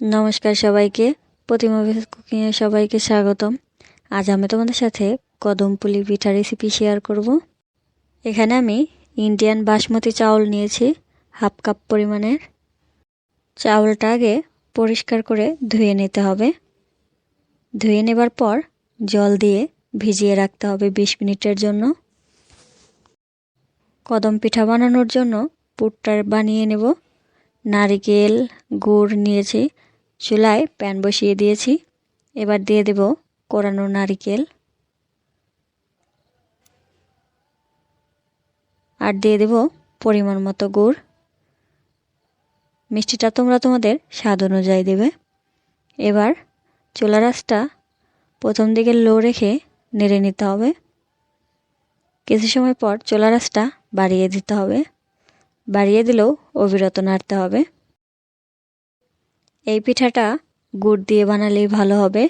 নমস্কার সবাইকে। প্রতিমা কুকিংয়ে সবাইকে স্বাগতম। আজ আমি তোমাদের সাথে কদম পুলি পিঠা রেসিপি শেয়ার করব। এখানে আমি ইন্ডিয়ান বাসমতি চাউল নিয়েছি, হাফ কাপ পরিমাণের। চাউলটা আগে পরিষ্কার করে ধুয়ে নিতে হবে। ধুয়ে নেবার পর জল দিয়ে ভিজিয়ে রাখতে হবে বিশ মিনিটের জন্য। কদম পিঠা বানানোর জন্য পুরটা বানিয়ে নেব। নারিকেল, গুড় নিয়েছি চুলায় প্যান বসিয়ে দিয়েছি। এবার দিয়ে দেব কোরানো নারিকেল। আর দিয়ে দেব পরিমাণ মতো গুড়। মিষ্টিটা তোমরা তোমাদের স্বাদ অনুযায়ী দেবে। এবার চুলা রাসটা প্রথম দিকে লো রেখে নেড়ে নিতে হবে। কিছু সময় পর চুলা রাসটা বাড়িয়ে দিতে হবে। বাড়িয়ে দিলেও অবিরত নাড়তে হবে। এই পিঠাটা গুড় দিয়ে বানালেই ভালো হবে,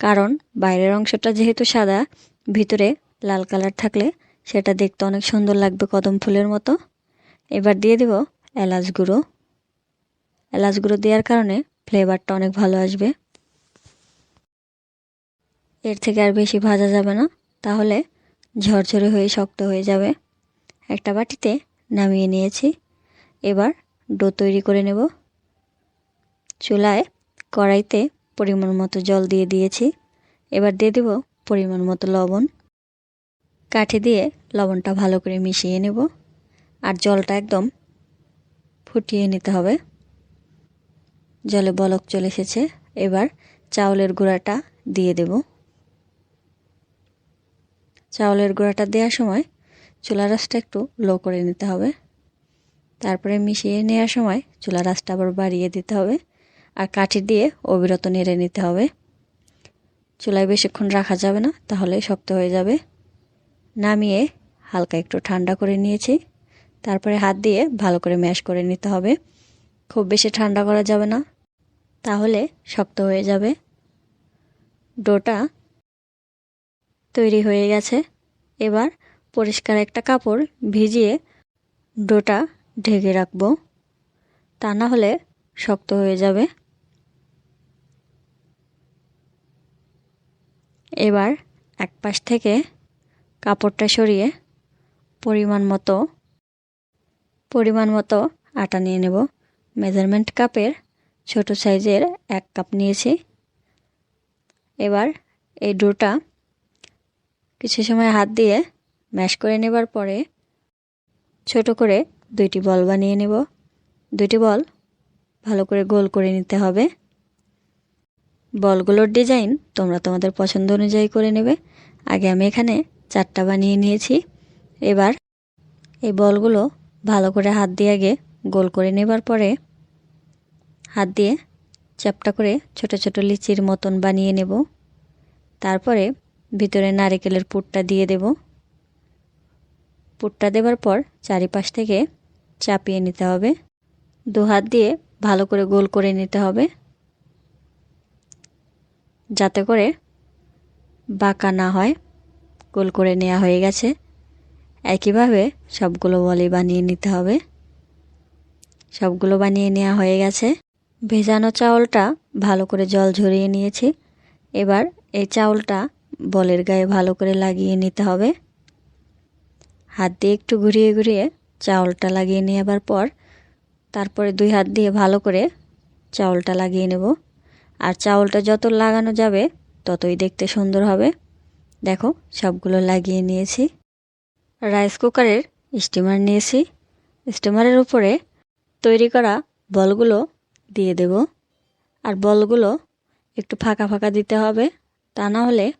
কারণ বাইরের অংশটা যেহেতু সাদা, ভিতরে লাল কালার থাকলে সেটা দেখতে অনেক সুন্দর লাগবে কদম ফুলের মতো। এবার দিয়ে দেব এলাচ গুঁড়ো। এলাচ গুঁড়ো দেওয়ার কারণে ফ্লেভারটা অনেক ভালো আসবে। এর থেকে আর বেশি ভাজা যাবে না, তাহলে ঝরঝরে হয়ে শক্ত হয়ে যাবে। একটা বাটিতে নামিয়ে নিয়েছি। এবার ডো তৈরি করে নেব। চুলায় কড়াইতে পরিমাণ মতো জল দিয়ে দিয়েছি। এবার দিয়ে দেব পরিমাণ মতো লবণ। কাঠি দিয়ে লবণটা ভালো করে মিশিয়ে নেব। আর জলটা একদম ফুটিয়ে নিতে হবে। জলে বলক চলে এসেছে। এবার চাউলের গুঁড়াটা দিয়ে দেব। চাউলের গুঁড়াটা দেওয়ার সময় চুলা রাসটা একটু লো করে নিতে হবে। তারপরে মিশিয়ে নেওয়ার সময় চুলা রাসটা আবার বাড়িয়ে দিতে হবে। আর কাঠি দিয়ে অবিরত নেড়ে নিতে হবে। চুলায় বেশিক্ষণ রাখা যাবে না তাহলে শক্ত হয়ে যাবে। নামিয়ে হালকা একটু ঠান্ডা করে নিয়েছি। তারপরে হাত দিয়ে ভালো করে ম্যাশ করে নিতে হবে। খুব বেশি ঠান্ডা করা যাবে না, তাহলে শক্ত হয়ে যাবে। ডোটা তৈরি হয়ে গেছে। এবার পরিষ্কার একটা কাপড় ভিজিয়ে ডোটা ঢেকে রাখব। তা না হলে শক্ত হয়ে যাবে। এবার এক পাশ থেকে কাপড়টা সরিয়ে পরিমাণ মতো পরিমাণ মতো আটা নিয়ে নেব। মেজারমেন্ট কাপের ছোট সাইজের এক কাপ নিয়েছি। এবার এই ডোটা কিছু সময় হাত দিয়ে ম্যাশ করে নেবার পরে ছোট করে দুইটি বল বানিয়ে নেব। দুইটি বল ভালো করে গোল করে নিতে হবে। বলগুলোর ডিজাইন তোমরা তোমাদের পছন্দ অনুযায়ী করে নেবে। আগে আমি এখানে চারটা বানিয়ে নিয়েছি। এবার এই বলগুলো ভালো করে হাত দিয়ে আগে গোল করে নেবার পরে হাত দিয়ে চ্যাপটা করে ছোট ছোট লিচির মতন বানিয়ে নেব। তারপরে ভিতরে নারিকেলের পুরটা দিয়ে দেব। পুরটা দেবার পর চারিপাশ থেকে চাপিয়ে নিতে হবে। দু হাত দিয়ে ভালো করে গোল করে নিতে হবে। যাতে করে বাঁকা না হয়, গোল করে নেওয়া হয়ে গেছে। একইভাবে সবগুলো বলে বানিয়ে নিতে হবে। সবগুলো বানিয়ে নেওয়া হয়ে গেছে। ভেজানো চাউলটা ভালো করে জল ঝরিয়ে নিয়েছি। এবার এই চাউলটা বলের গায়ে ভালো করে লাগিয়ে নিতে হবে। হাত দিয়ে একটু ঘুরিয়ে ঘুরিয়ে চাউলটা লাগিয়ে নেওয়ার পর, তারপরে দুই হাত দিয়ে ভালো করে চাউলটা লাগিয়ে নেব। আর চাউলটা যত লাগানো যাবে, ততই দেখতে সুন্দর হবে। দেখো, সবগুলো লাগিয়ে নিয়েছি। রাইস কুকারের স্টিমার নিয়েছি। স্টিমারের উপরে তৈরি করা বলগুলো দিয়ে দেব। আর বলগুলো একটু ফাঁকা ফাঁকা দিতে হবে, তা না হলে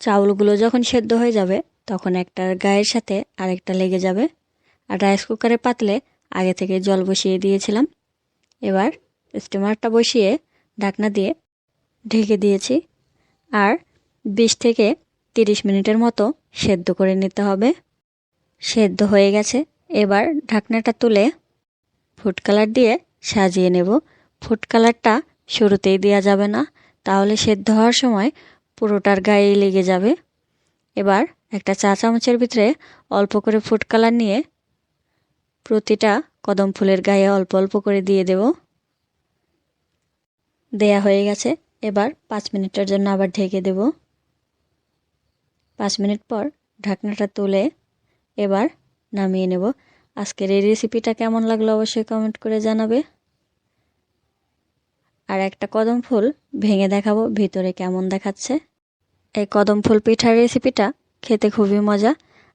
চাউলগুলো যখন সেদ্ধ হয়ে যাবে, তখন একটার গায়ের সাথে আরেকটা লেগে যাবে। আর রাইস কুকারে পাতলে আগে থেকে জল বসিয়ে দিয়েছিলাম। এবার স্টিমারটা বসিয়ে ঢাকনা দিয়ে ঢেকে দিয়েছি। আর বিশ থেকে তিরিশ মিনিটের মতো সেদ্ধ করে নিতে হবে। সেদ্ধ হয়ে গেছে। এবার ঢাকনাটা তুলে ফুড কালার দিয়ে সাজিয়ে নেব। ফুড কালারটা শুরুতেই দেওয়া যাবে না। তাহলে সেদ্ধ হওয়ার সময় পুরোটার গায়ে লেগে যাবে। এবার একটা চা চামচের ভিতরে অল্প করে ফুড কালার নিয়ে প্রতিটা কদম ফুলের গায়ে অল্প অল্প করে দিয়ে দেব। দেয়া হয়ে গেছে। এবার পাঁচ মিনিটের জন্য আবার ঢেকে দেব। পাঁচ মিনিট পর ঢাকনাটা তুলে এবার নামিয়ে নেব। আজকের এই রেসিপিটা কেমন লাগল অবশ্যই কমেন্ট করে জানাবে। আর একটা কদম ফুল ভেঙে দেখাবো, ভিতরে কেমন দেখাচ্ছে। এই কদম ফুল পিঠার রেসিপিটা খেতে খুবই মজা।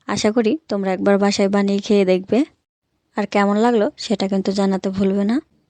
আশা করি তোমরা একবার বাসায় বানিয়ে খেয়ে দেখবে। আর কেমন লাগল সেটা কিন্তু জানাতে ভুলবে না।